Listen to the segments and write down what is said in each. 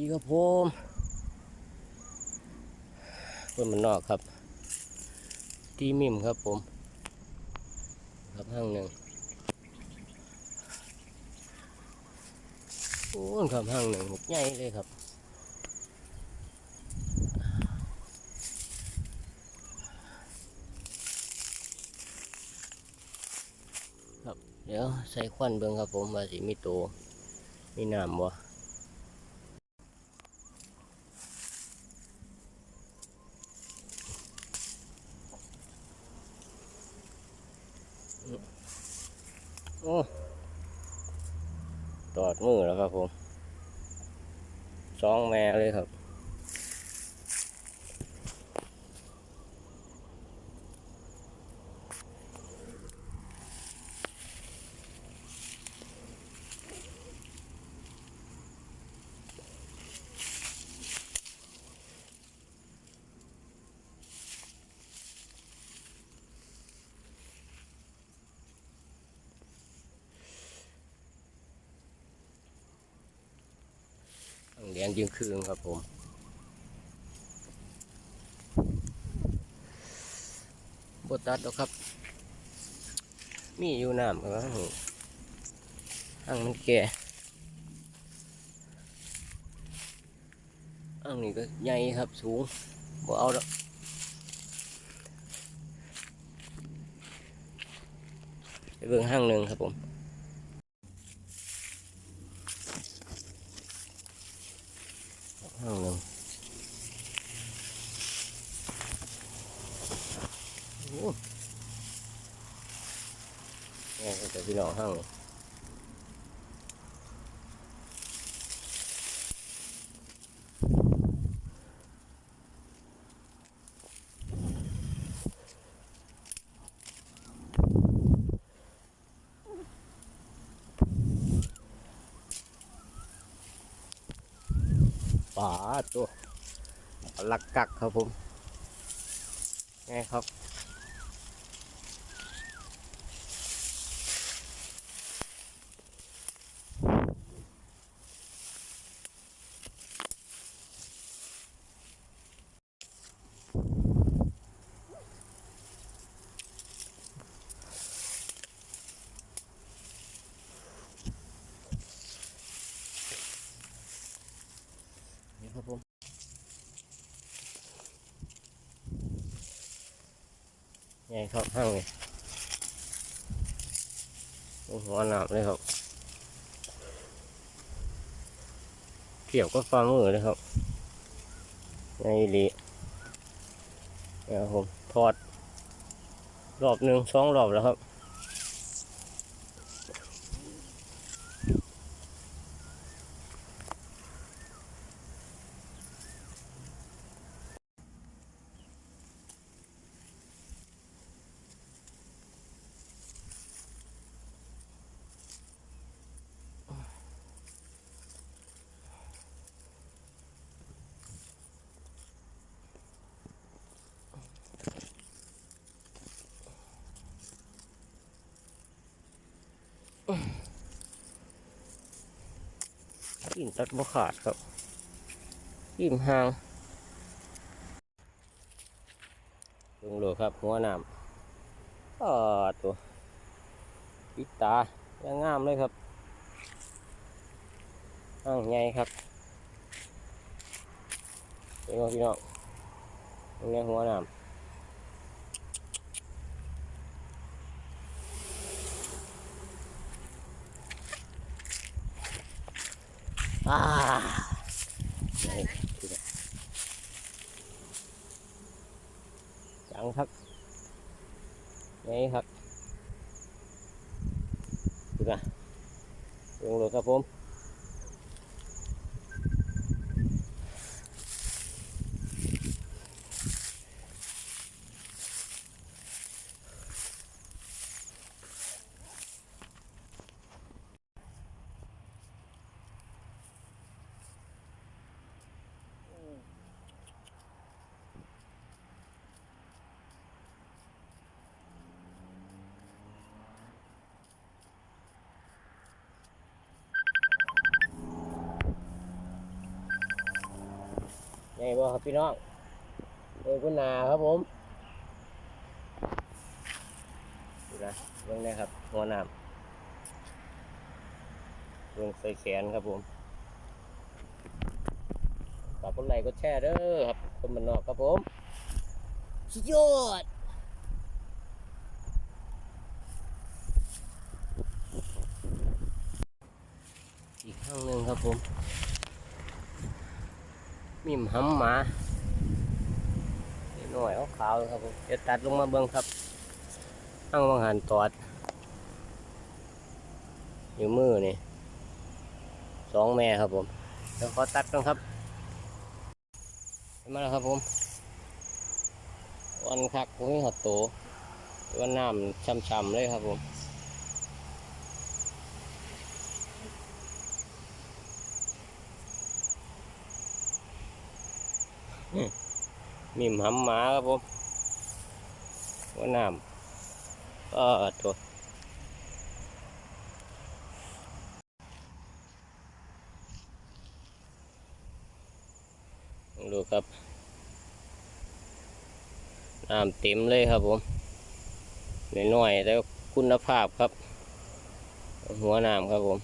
ดีครับผมคนมันนอกครับ ทีมิมครับผม ครับห้างหนึ่งโอ้ครับห้างหนึ่งหกใหญ่เลยครับครับ เดี๋ยวใส่ควันเบิ่งครับผมว่าสิมีโตวมีน้ำบ่ ตอดมือแล้วครับผมสองแม่เลยครับ เลี้ยงยิงคืนครับผม บตัดหรอกครับ มีอยู่น้ำครับอ่างมันแก่อ่างนี้ก็ใหญ่ครับสูงบ่เอาดอกไปเบิ่งห้างหนึ่งครับผม ข้างหนึ่งโอ้นี่ก็จะพี่น้องข้างหนึ่ง ป่าตัวหลักกักครับผมไงครับ ครับผมใหญ่ครับห้างเลยโอ้โหหนาบเลยครับเกี่ยวก็ฟ้ามือเลยครับใหญ่ดีเนี่ยครับผมทอด รอบหนึ่งสองรอบแล้วครับ กินตัดบ่ขาดครับ ยิ้มห่างลงโหลครับ หัวน้ำอ่าตัวปิดตายังงามเลยครับห่างใหญ่ครับเป็นไงพี่น้องตรงนี้หัวน้ำ อ่าใหญ่พี่น้องจังค นะลงเลยครับผมไงบ่ครับพี่น้องเอ้ยคุณนาครับผมดูนะเรื่องนี้ครับหัวน้ำเรื่องใส่แขนครับผมฝากกดไลค์กดแชร์เด้อครับคนมันนอกครับผมสุดยอดอีกข้างหนึ่งครับผม มีหำหมาหน่อยเอาขาวครับผมเดี๋ยวตัดลงมาเบิ้งครับข้งวังหันตอด อยู่มือนี่สองแม่ครับผมเดี๋ยวขอตัดกันครับเห็นมาแล้วครับผมวันคักผมหัดโตวันน้ำช่ำๆเลยครับผม มีหำหมาครับผมว่าน้ำก็ตัวลองดูครับ น้ำเต็มเลยครับผมน้อยๆแต่คุณภาพครับ หัวน้ำครับผม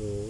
อืม